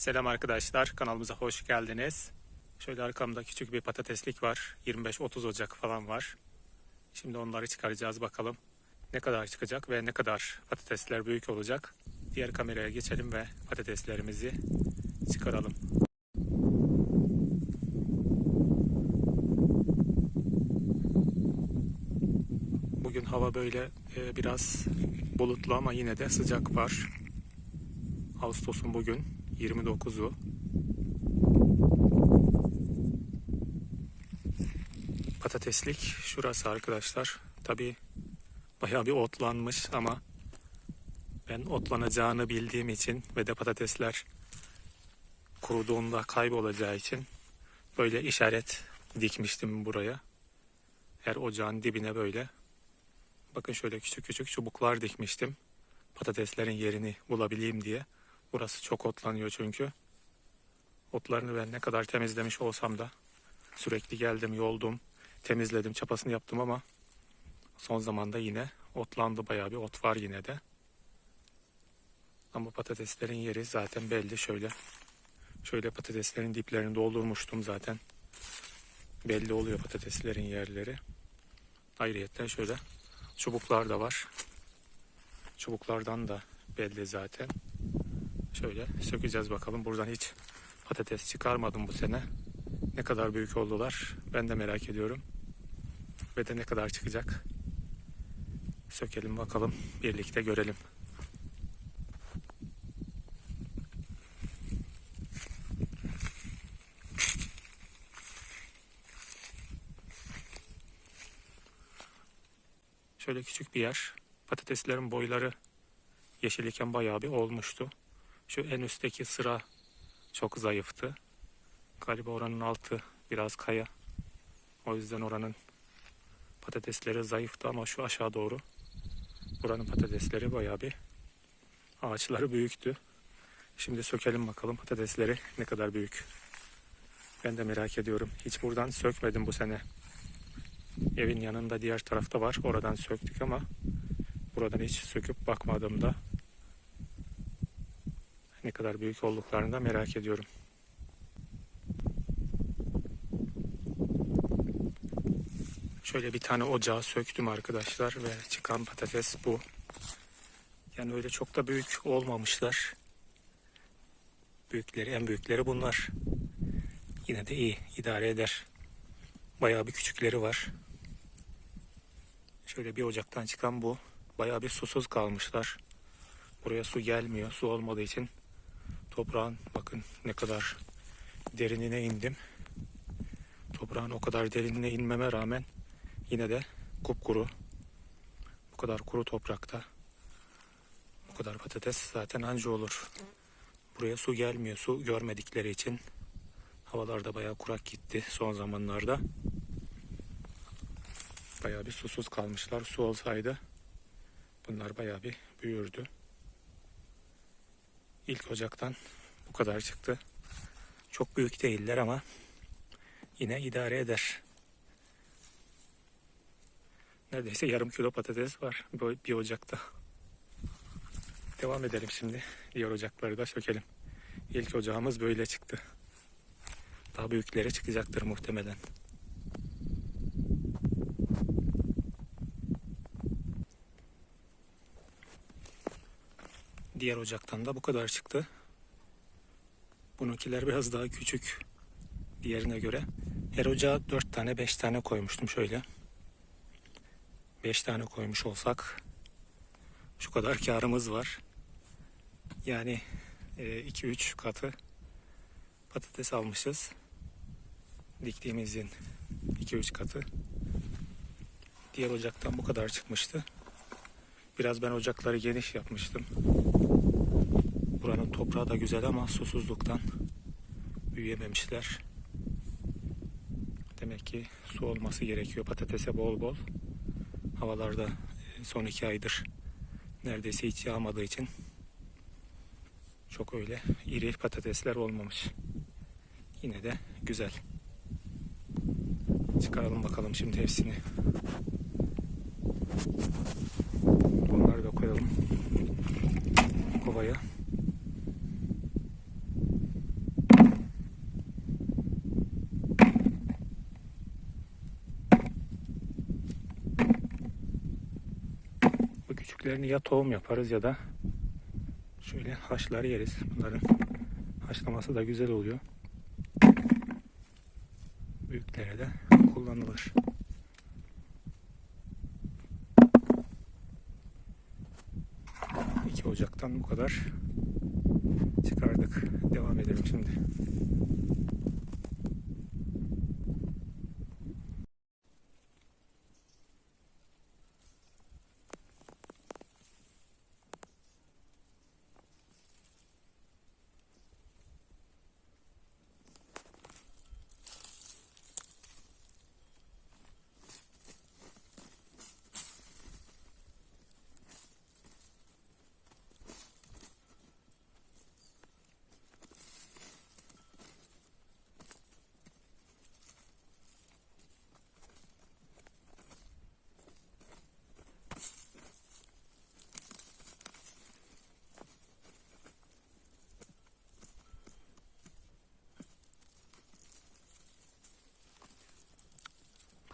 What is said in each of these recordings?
Selam arkadaşlar, kanalımıza hoş geldiniz. Şöyle arkamda küçük bir patateslik var. 25-30 Ocak falan var. Şimdi onları çıkaracağız bakalım. Ne kadar çıkacak ve ne kadar patatesler büyük olacak. Diğer kameraya geçelim ve patateslerimizi çıkaralım. Bugün hava böyle e, biraz bulutlu ama yine de sıcak var. Ağustos'un bugün 29'u. Patateslik şurası arkadaşlar. Tabi bayağı bir otlanmış ama ben otlanacağını bildiğim için ve de patatesler kuruduğunda kaybolacağı için böyle işaret dikmiştim buraya. Her ocağın dibine böyle. Bakın şöyle küçük küçük çubuklar dikmiştim. Patateslerin yerini bulabileyim diye. Burası çok otlanıyor çünkü. Otlarını ben ne kadar temizlemiş olsam da sürekli geldim, yoldum, temizledim, çapasını yaptım ama son zamanda yine otlandı bayağı bir ot var yine de. Ama patateslerin yeri zaten belli şöyle. Şöyle patateslerin diplerini doldurmuştum zaten. Belli oluyor patateslerin yerleri. Ayrıyetten şöyle çubuklar da var. Çubuklardan da belli zaten. Şöyle sökeceğiz bakalım. Buradan hiç patates çıkarmadım bu sene. Ne kadar büyük oldular ben de merak ediyorum. Ve de ne kadar çıkacak. Sökelim bakalım. Birlikte görelim. Şöyle küçük bir yer. Patateslerin boyları yeşil iken bayağı bir olmuştu. Şu en üstteki sıra çok zayıftı. Galiba oranın altı biraz kaya. O yüzden oranın patatesleri zayıftı ama şu aşağı doğru buranın patatesleri bayağı bir ağaçları büyüktü. Şimdi sökelim bakalım patatesleri ne kadar büyük. Ben de merak ediyorum. Hiç buradan sökmedim bu sene. Evin yanında diğer tarafta var. Oradan söktük ama buradan hiç söküp bakmadım da ne kadar büyük olduklarını da merak ediyorum. Şöyle bir tane ocağı söktüm arkadaşlar ve çıkan patates bu. Yani öyle çok da büyük olmamışlar. Büyükleri en büyükleri bunlar. Yine de iyi idare eder. Bayağı bir küçükleri var. Şöyle bir ocaktan çıkan bu. Bayağı bir susuz kalmışlar. Buraya su gelmiyor. Su olmadığı için toprağın bakın ne kadar derinine indim. Toprağın o kadar derinine inmeme rağmen yine de kupkuru. Bu kadar kuru toprakta bu kadar patates zaten anca olur. Buraya su gelmiyor. Su görmedikleri için havalar da bayağı kurak gitti son zamanlarda. Bayağı bir susuz kalmışlar. Su olsaydı bunlar bayağı bir büyürdü. İlk ocaktan bu kadar çıktı. Çok büyük değiller ama yine idare eder. Neredeyse yarım kilo patates var bir ocakta. Devam edelim şimdi. Diğer ocakları da sökelim. İlk ocağımız böyle çıktı. Daha büyükleri çıkacaktır muhtemelen. Diğer ocaktan da bu kadar çıktı. Bununkiler biraz daha küçük diğerine göre. Her ocağa 4 tane 5 tane koymuştum şöyle. 5 tane koymuş olsak şu kadar karımız var. Yani 2-3 katı patates almışız. Diktiğimizin 2-3 katı. Diğer ocaktan bu kadar çıkmıştı. Biraz ben ocakları geniş yapmıştım. Buranın toprağı da güzel ama susuzluktan büyüyememişler. Demek ki su olması gerekiyor patatese bol bol. Havalarda e, son iki aydır neredeyse hiç yağmadığı için çok öyle iri patatesler olmamış. Yine de güzel. Çıkaralım bakalım şimdi hepsini. Bunları da koyalım kovaya. Küçüklerini ya tohum yaparız ya da şöyle haşlar yeriz. Bunların haşlaması da güzel oluyor. Büyüklere de kullanılır. Ocak'tan bu kadar çıkardık. Devam edelim şimdi.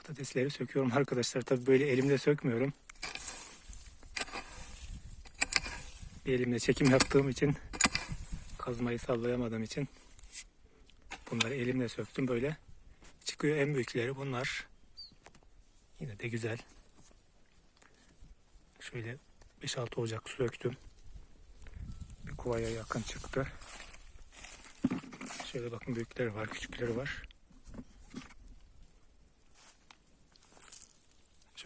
Patatesleri söküyorum arkadaşlar. Tabii böyle elimle sökmüyorum. Bir elimle çekim yaptığım için kazmayı sallayamadığım için bunları elimle söktüm böyle. Çıkıyor en büyükleri bunlar. Yine de güzel. Şöyle 5-6 ocak söktüm. Bir kovaya yakın çıktı. Şöyle bakın büyükleri var, küçükleri var.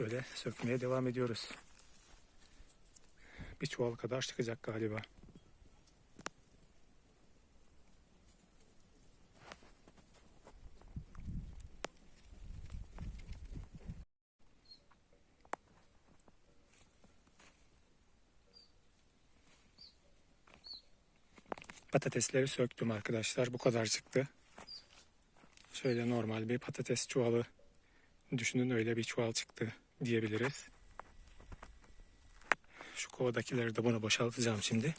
Şöyle sökmeye devam ediyoruz. Bir çuval kadar çıkacak galiba. Patatesleri söktüm arkadaşlar. Bu kadar çıktı. Şöyle normal bir patates çuvalı düşünün öyle bir çuval çıktı diyebiliriz. Şu kovadakileri de buna boşaltacağım şimdi.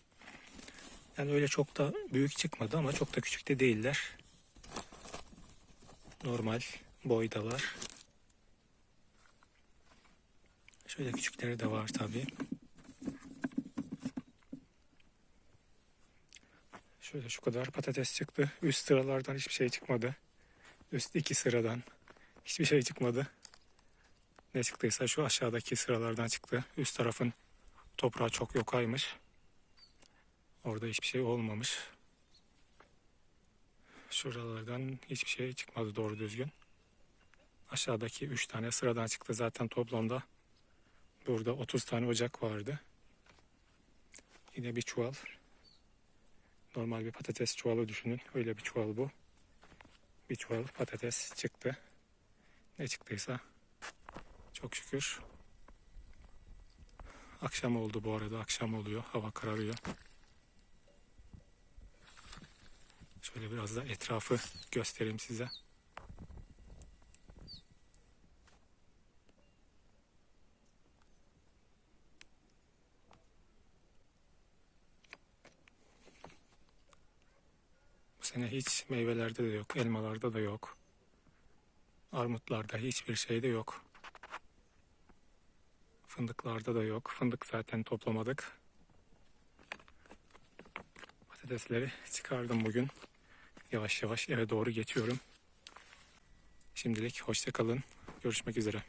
Yani öyle çok da büyük çıkmadı ama çok da küçük de değiller. Normal boydalar. Şöyle küçükleri de var tabii. Şöyle şu kadar patates çıktı. Üst sıralardan hiçbir şey çıkmadı. Üst iki sıradan hiçbir şey çıkmadı. Ne çıktıysa şu aşağıdaki sıralardan çıktı. Üst tarafın toprağı çok yokaymış. Orada hiçbir şey olmamış. Şuralardan hiçbir şey çıkmadı doğru düzgün. Aşağıdaki 3 tane sıradan çıktı. Zaten toplamda burada 30 tane ocak vardı. Yine bir çuval. Normal bir patates çuvalı düşünün. Öyle bir çuval bu. Bir çuval patates çıktı. Ne çıktıysa çok şükür. Akşam oldu bu arada. Akşam oluyor. Hava kararıyor. Şöyle biraz da etrafı göstereyim size. Bu sene hiç meyvelerde de yok, elmalarda da yok. Armutlarda hiçbir şey de yok. Fındıklarda da yok. Fındık zaten toplamadık. Patatesleri çıkardım bugün. Yavaş yavaş eve doğru geçiyorum. Şimdilik hoşça kalın. Görüşmek üzere.